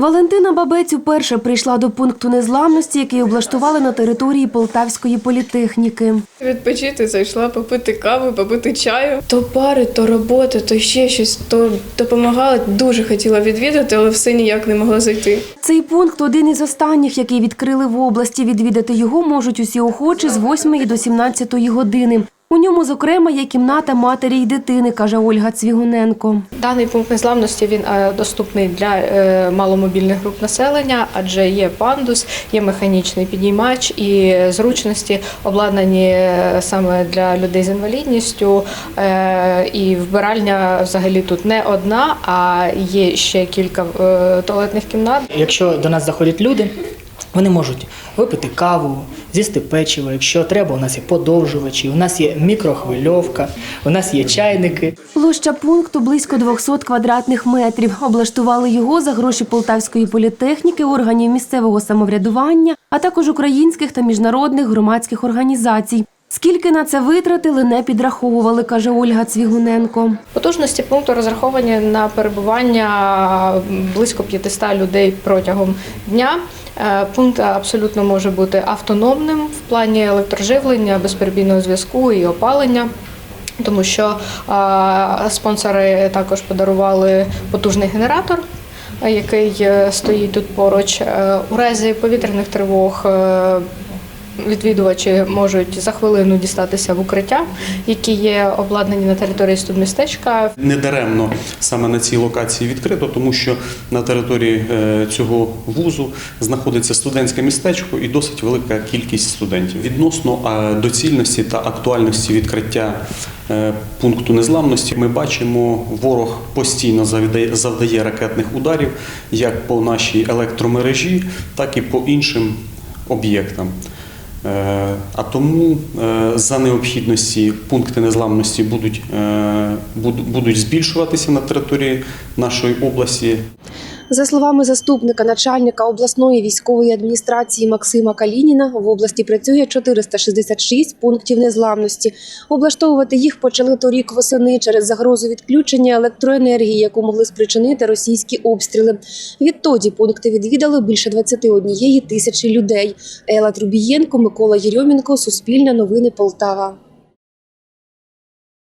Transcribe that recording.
Валентина Бабець уперше прийшла до пункту незламності, який облаштували на території Полтавської політехніки. Відпочити зайшла попити каву, попити чаю. То пари, то робота, то ще щось, то допомагала. Дуже хотіла відвідати, але все ніяк не могла зайти. Цей пункт один із останніх, який відкрили в області. Відвідати його можуть усі охочі з 8 до 17 години. У ньому, зокрема, є кімната матері й дитини, каже Ольга Цвігуненко. Даний пункт незламності він е, доступний для е, маломобільних груп населення, адже є пандус, є механічний підіймач і зручності обладнані е, саме для людей з інвалідністю. І вбиральня взагалі тут не одна, а є ще кілька туалетних кімнат. Якщо до нас заходять люди, вони можуть випити каву, з'їсти печиво. Якщо треба, у нас є подовжувачі, у нас є мікрохвильовка, у нас є чайники. Площа пункту близько 200 квадратних метрів. Облаштували його за гроші Полтавської політехніки, органів місцевого самоврядування, а також українських та міжнародних громадських організацій. Скільки на це витратили, не підраховували, каже Ольга Цвігуненко. Потужності пункту розраховані на перебування близько 500 людей протягом дня. Е, Пункт абсолютно може бути автономним в плані електроживлення, безперебійного зв'язку і опалення. Тому що е, спонсори також подарували потужний генератор, який е, стоїть тут поруч. У разі повітряних тривог відвідувачі можуть за хвилину дістатися в укриття, які є обладнані на території студмістечка. Недаремно саме на цій локації відкрито, тому що на території е, цього вузу знаходиться студентське містечко і досить велика кількість студентів. Відносно е, доцільності та актуальності відкриття е, пункту незламності, ми бачимо, ворог постійно завдає, завдає ракетних ударів як по нашій електромережі, так і по іншим об'єктам. Е, А тому е, за необхідності пункти незламності будуть, е, будуть збільшуватися на території нашої області. За словами заступника начальника обласної військової адміністрації Максима Калініна, в області працює 466 пунктів незламності. Облаштовувати їх почали торік восени через загрозу відключення електроенергії, яку могли спричинити російські обстріли. Відтоді пункти відвідали більше 21 тисячі людей. Ела Трубієнко, Микола Єрьомінко, Суспільне новини Полтава.